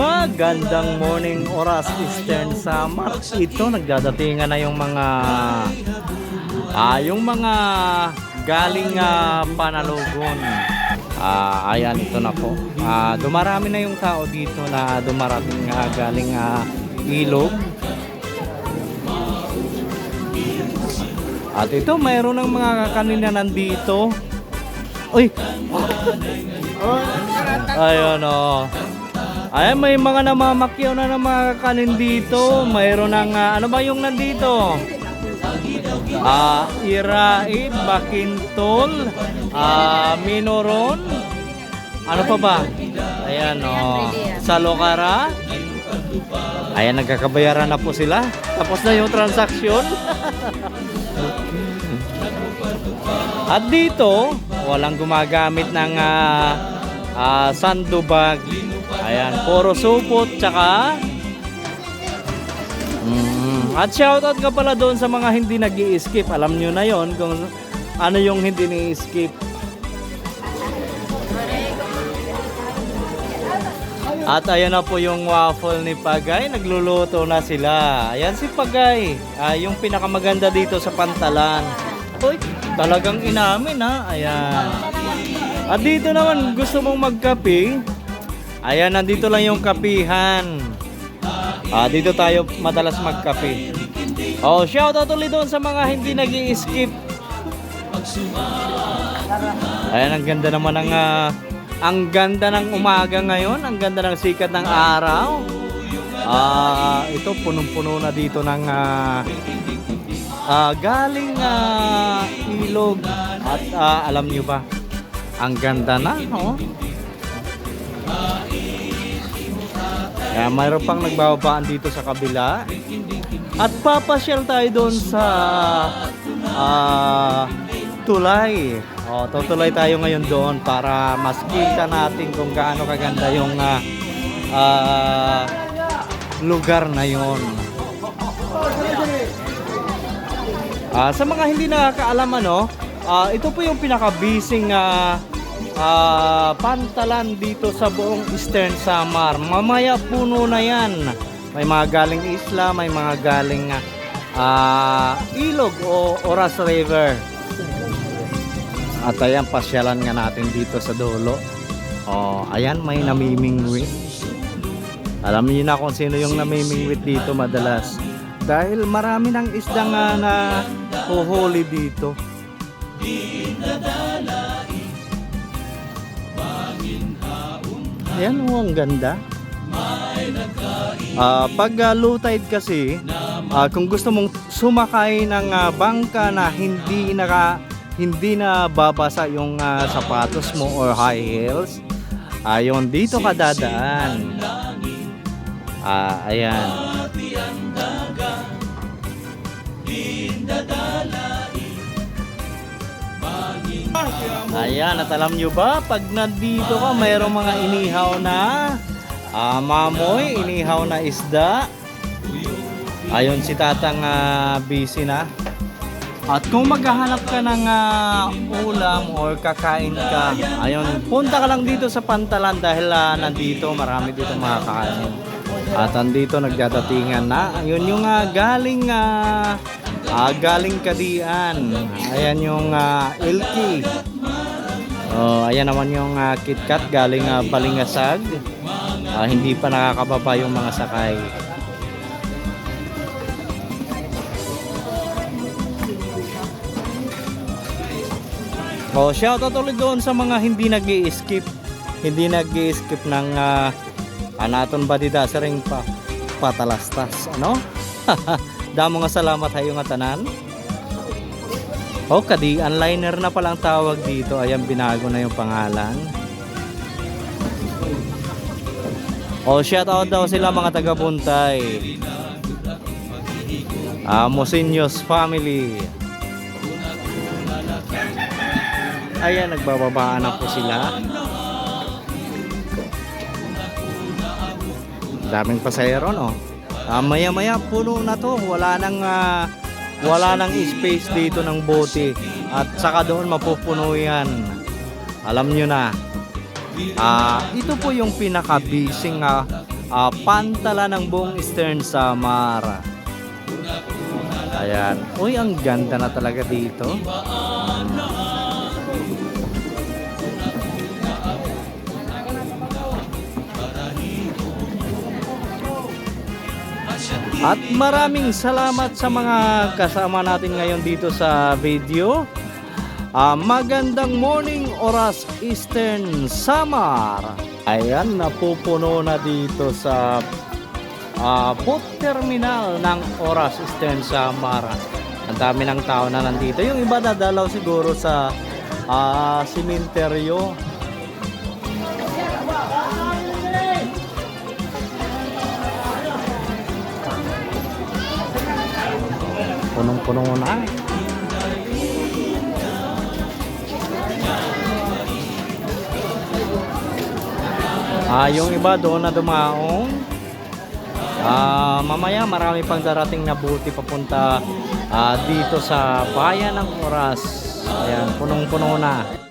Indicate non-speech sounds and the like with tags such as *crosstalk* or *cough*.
Magandang morning oras Eastern Samar. Ito nagdadatingan na yung mga ah yung mga galing ah, Panalugon. Ah ayan ito na po. Ah dumarami na yung tao dito na dumarating nga galing ah, Ilog. At ito mayroon ng mga kanina nandito. Uy, Ayun o. Ay, may mga namamakyaw na ng mga kanin dito. Mayroon ng, ah, ano ba yung nandito? Ah, Iraid, Bakintol, ah, Minoron. Ano pa ba? Ayan o. Salokara. Ayan, nagkakabayaran na po sila. Tapos na yung transaksyon. *laughs* At dito, walang gumagamit ng ah, ah, sandubag. Ayan, puro supot tsaka. At shoutout ka pala doon sa mga hindi nag skip Alam nyo na yon kung ano yung hindi ni-skip. At ayan na po yung waffle ni Pagay. Nagluluto na sila. Ayan si Pagay. Ah, yung pinakamaganda dito sa pantalan. Uy, talagang inamin ha. Ayan. At dito naman, gusto mong magkape. Ayan, nandito lang yung kapihan. Ah, dito tayo madalas magkape. Oh, shoutout ulit doon sa mga hindi nag skip Ayan, ang ganda naman ng ah, ang ganda ng umaga ngayon, ang ganda ng sikat ng araw. Ah, ito punong-puno na dito ng ah, ah, galing ah, ilog at ah, alam niyo ba, ang ganda na, oh. Kaya mayroon pang nagbababaan dito sa kabila. At papasyal tayo doon sa ah, tulay. O, tutulay tayo ngayon doon para mas kita natin kung gaano kaganda yung ah, ah, lugar na yon. Ah, sa mga hindi nakakaalam ano, ah, ito po yung pinaka-busing ah, ah, pantalan dito sa buong Eastern Samar. Mamaya puno na yan. May mga galing isla, may mga galing ah, ilog o Oras River. At ayan, pasyalan nga natin dito sa dulo. Oh, ayan, may namimingwit. Alam niyo na kung sino yung namimingwit dito madalas. Dahil marami ng isda nga na huhuli dito. Ayan oh, ang ganda. Ah, pag ah, low tide kasi, ah, kung gusto mong sumakay ng ah, bangka na hindi naka hindi na babasa yung ah, sapatos mo or high heels, ayon dito ka dadaan. Ah, ayan. Ayan, at alam nyo ba, pag nandito ka, mayroong mga inihaw na ah, mamoy, inihaw na isda. Ayon si tatang ah, busy na. At kung maghahanap ka ng ah, ulam or kakain ka, ayun, punta ka lang dito sa pantalan dahil ah, nandito, marami dito mga kakain. At andito nagdadatingan na. Ayun yung ah, galing ah, ah, galing Kadian. Ayan yung ah, Ilki. Oh, ayan naman yung ah, KitKat galing ah, Balingasag. Ah, hindi pa nakakababa yung mga sakay. Oh, shoutout ulit doon sa mga hindi nag skip Hindi nag skip ng ah, anaton badida sa ring pa patalastas, ano? *laughs* Damo nga salamat hayo nga tanan. Oh, kadi unliner na palang tawag dito. Ayan binago na yung pangalan. Oh, shoutout daw sila mga taga Buntay. Ah, Mosinyos family. Ayan, nagbababaan na po sila. Daming pasahero, no? Ah, maya-maya puno na to. Wala nang ah, wala nang space dito ng bote. At saka doon mapupuno yan. Alam nyo na. Ah, ito po yung pinaka-bising ah, ah, pantala ng buong Eastern Samar. Ayan. Uy, ang ganda na talaga dito. At maraming salamat sa mga kasama natin ngayon dito sa video. Ah, magandang morning oras Eastern Samar. Ayan, napupuno na dito sa ah, boat terminal ng oras Eastern Samar. Ang dami ng tao na nandito. Yung iba dadalaw siguro sa ah, simenteryo. Punong-puno na. Ah, yung iba doon na dumaong. Ah, mamaya marami pang darating na buti papunta ah, dito sa bayan ng Oras. Ayan, punong-puno na.